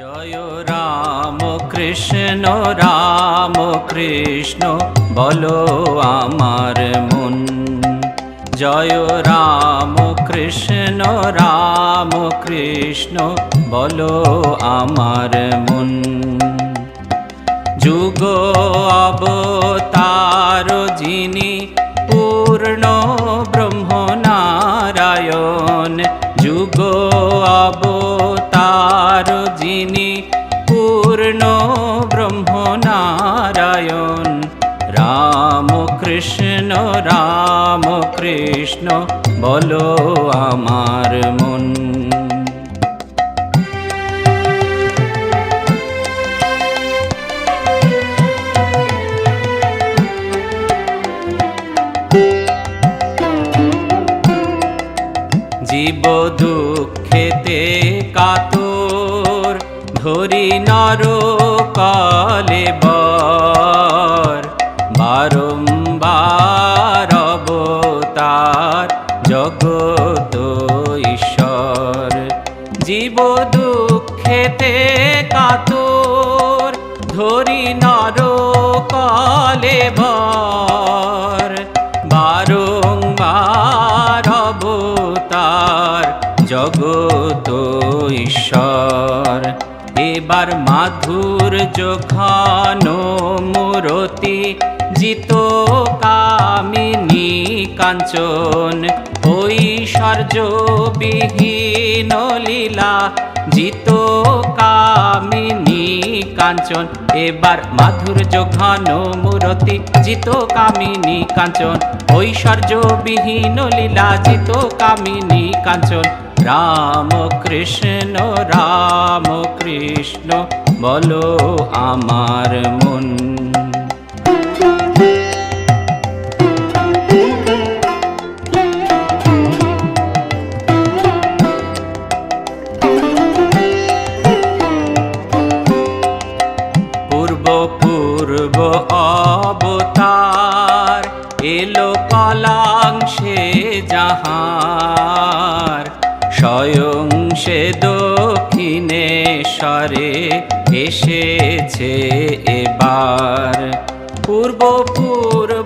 জয় রাম কৃষ্ণ রাম কৃষ্ণ, বলো আমার মন। জয় রাম কৃষ্ণ রাম কৃষ্ণ, বলো আমার মন। যুগ অবতার যিনি পূর্ণ ব্রহ্ম নারায়ণ যুগ অবতার যিনি পূর্ণ ব্রহ্ম নারায়ণ। রাম কৃষ্ণ রাম কৃষ্ণ বলো আমার মন। জীব দুঃখেতে কাতর। ধরি নর কালে বর। বারম্বার অবতার জগত ঈশ্বর। জীব দুঃখেতে কাতর, ধরি নর কলে বর। অবতার জগত ঈশ্বর। এবার মাধুর যখন মূরতি জিত কামিনী কাঞ্চন ঐশ্বর্য বিহীন লীলা জিত কামিনী কাঞ্চন। এবার মাধুর ঘন মূরতি জিত কামিনী কাঞ্চন ঐশ্বর্য বিহীন লীলা জিত কামিনী কাঞ্চন। রাম কৃষ্ণ রাম কৃষ্ণ বলো আমার মন। অবতার এলো কলাংশে যাহার স্বয়ং সে সরে এসেছে এবার। পূর্ব পূর্ব